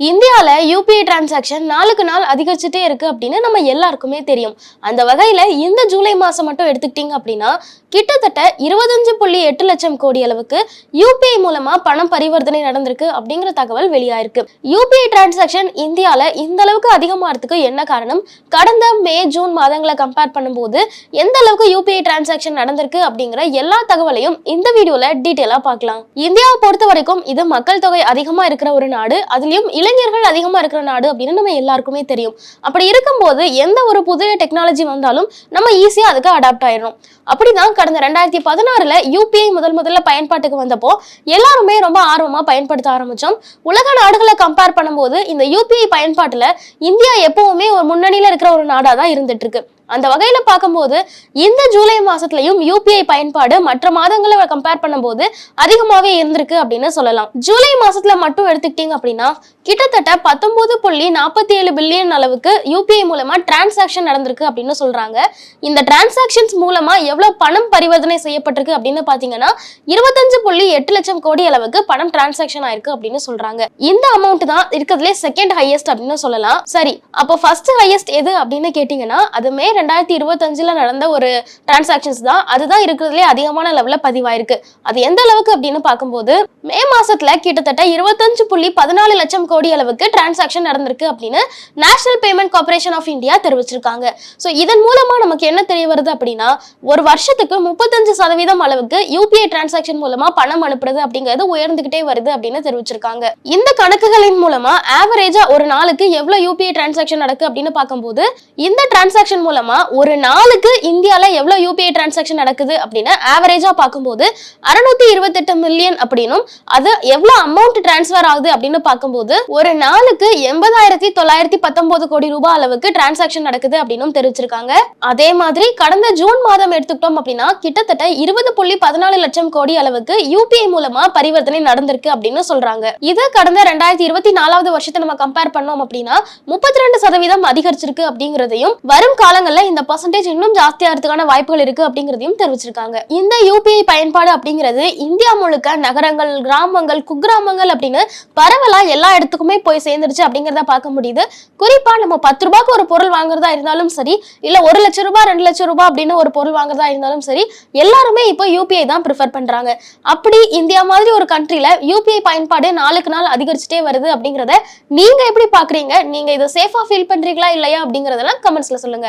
இந்தியாவில் UPI transaction நாளுக்கு நாள் அதிகரிச்சுட்டே இருக்கு அப்படின்னு நம்ம எல்லாருக்குமே தெரியும். அந்த வகையில் இந்த ஜூலை மாதம் மட்டும் எடுத்துக்கிட்டிங்க அப்படின்னா கிட்டத்தட்ட இருபத்தஞ்சு புள்ளி எட்டு லட்சம் கோடி அளவுக்கு யூபிஐ மூலமாக பணம் பரிவர்த்தனை நடந்திருக்கு அப்படிங்கிற தகவல் வெளியாயிருக்கு. யூபிஐ டிரான்சாக்ஷன் இந்தியாவில் இந்த அளவுக்கு அதிகமாகிறதுக்கு என்ன காரணம்? கடந்த மே ஜூன் மாதங்களை கம்பேர் பண்ணும்போது எந்த அளவுக்கு யூபிஐ டிரான்சாக்ஷன் நடந்திருக்கு அப்படிங்கிற எல்லா தகவலையும் இந்த வீடியோவில் டீட்டெயிலாக பார்க்கலாம். இந்தியாவை பொறுத்த வரைக்கும் இது மக்கள் தொகை அதிகமாக இருக்கிற ஒரு நாடு. அதுலேயும் இளைஞர்கள் அதிகமாக இருக்கிற நாடு அப்படின்னு நம்ம எல்லாருக்குமே தெரியும். அப்படி இருக்கும்போது எந்த ஒரு புதிய டெக்னாலஜி வந்தாலும் நம்ம ஈஸியாக அதுக்கு அடாப்ட் ஆயிடும் அப்படிதான் கடந்த ரெண்டாயிரத்தி பதினாறுல யூபிஐ முதல் முதல்ல பயன்பாட்டுக்கு வந்தப்போ எல்லாருமே ரொம்ப ஆர்வமாக பயன்படுத்த ஆரம்பித்தோம் உலக நாடுகளை கம்பேர் பண்ணும்போது இந்த யூபிஐ பயன்பாட்டில் இந்தியா எப்பவுமே ஒரு முன்னணியில் இருக்கிற ஒரு நாடாக தான் இருந்துட்டு இருக்கு. அந்த வகையில பார்க்கும்போது இந்த ஜூலை மாசத்துலயும் யூபிஐ பயன்பாடு மற்ற மாதங்களை கம்பேர் பண்ணும்போது அதிகமாகவே இருந்திருக்கு அப்படின்னு சொல்லலாம். ஜூலை மாசத்துல மட்டும் எடுத்துக்கிட்டீங்க அப்படின்னா கிட்டத்தட்ட பத்தொன்பது புள்ளி நாற்பத்தி ஏழு பில்லியன் அளவுக்கு யூபிஐ மூலமா டிரான்சாக்ஷன் நடந்திருக்கு அப்படின்னு சொல்றாங்க. இந்த டிரான்சாக்ஷன்ஸ் மூலமா எவ்வளவு பணம் பரிவர்த்தனை செய்யப்பட்டிருக்கு அப்படின்னு பாத்தீங்கன்னா இருபத்தஞ்சு புள்ளி எட்டு லட்சம் கோடி அளவுக்கு பணம் டிரான்சாக்ஷன் ஆயிருக்கு அப்படின்னு சொல்றாங்க. இந்த அமௌண்ட் தான் இருக்கிறதுலே செகண்ட் ஹையஸ்ட் அப்படின்னு சொல்லலாம். சரி அப்போ ஃபர்ஸ்ட் ஹையஸ்ட் எது அப்படின்னு கேட்டீங்கன்னா அதுமே ரெண்டாயிரத்தி இருபத்தஞ்சில் நடந்த ஒரு டிரான்சாக்ஷன்ஸ் தான். அதுதான் இருக்கிறதுலே அதிகமான லெவலில் பதிவாயிருக்கு. அது எந்த அளவுக்கு அப்படின்னு பார்க்கும்போது மே மாசத்துல கிட்டத்தட்ட இருபத்தஞ்சு புள்ளி பதினாலு லட்சம் கோடி அளவுக்கு டிரான்சாக்ஷன் நடந்திருக்கு அப்படின்னு National Payment Corporation of India தெரிவிச்சிருக்காங்க. ஸோ இதன் மூலமா நமக்கு என்ன தெரிய வருது அப்படின்னா ஒரு வருஷத்துக்கு முப்பத்தஞ்சு சதவீதம் அளவுக்கு யூபிஐ டிரான்சாக்ஷன் மூலமா பணம் அனுப்புறது அப்படிங்கிறது உயர்ந்துகிட்டே வருது அப்படின்னு தெரிவிச்சிருக்காங்க. இந்த கணக்குகளின் மூலமா ஆவரேஜா ஒரு நாளுக்கு எவ்வளவு யூபிஐ டிரான்சாக்ஷன் நடக்கு அப்படின்னு பார்க்கும்போது இந்த டிரான்சாக்ஷன் மூலமா ஒரு நாளுக்கு இந்தியால எவ்வளவு யூபிஐ டிரான்சாக்ஷன் நடக்குது அப்படின்னு ஆவரேஜா பார்க்கும்போது அறுநூத்தி இருபத்தெட்டு மில்லியன் அப்படின்னும் அது எவ்வளவு அமௌண்ட் டிரான்ஸ்ஃபர் ஆகுது அப்படின்னு பார்க்கும்போது ஒரு நாளுக்கு எண்பதாயிரத்தி தொள்ளாயிரத்தி பத்தொன்பது கோடி ரூபாய் அளவுக்கு டிரான்சாக்ஷன் நடக்குது அப்படின்னும் தெரிவிச்சிருக்காங்க. அதே மாதிரி கடந்த ஜூன் மாதம் எடுத்துக்கிட்டோம் அப்படின்னா கிட்டத்தட்ட இருபது புள்ளி பதினாலு லட்சம் கோடி அளவுக்கு யூபிஐ மூலமா பரிவர்த்தனை நடந்திருக்கு அப்படின்னு சொல்றாங்க. இது கடந்த ரெண்டாயிரத்தி இருபத்தி நாலாவது வருஷத்தை நம்ம கம்பேர் பண்ணோம் அப்படின்னா முப்பத்தி ரெண்டு சதவீதம் அதிகரிச்சிருக்கு அப்படிங்கிறதையும் வரும் காலங்களில் இந்த பர்சன்டேஜ் இன்னும் ஜாஸ்தியாகிறதுக்கான வாய்ப்புகள் இருக்கு அப்படிங்கிறதையும் தெரிவிச்சிருக்காங்க. இந்த யூபிஐ பயன்பாடு அப்படிங்கிறது இந்தியா முழுக்க நகரங்கள் கிராமங்கள் குக்கிராமங்கள் அப்படின்னு பரவலா எல்லா இடத்துக்குமே போய் சேர்ந்துருச்சு அப்படிங்கிறத பார்க்க முடியுது. குறிப்பா நம்ம பத்து ரூபாய்க்கு ஒரு பொருள் வாங்குறதா இருந்தாலும் சரி இல்ல ஒரு லட்சம் ரூபாய் ரெண்டு லட்சம் ரூபாய் அப்படின்னு ஒரு பொருள் வாங்குறதா இருந்தாலும் சரி எல்லாருமே இப்போ யூபிஐ தான் ப்ரிஃபர் பண்றாங்க. அப்படி இந்தியா மாதிரி ஒரு கண்ட்ரில யூபிஐ பயன்பாடு நாளுக்கு நாள் அதிகரிச்சுட்டே வருது அப்படிங்கறத நீங்க எப்படி பாக்குறீங்க நீங்க இதை சேஃபா ஃபீல் பண்றீங்களா இல்லையா அப்படிங்கறதெல்லாம் கமெண்ட்ஸ்ல சொல்லுங்க.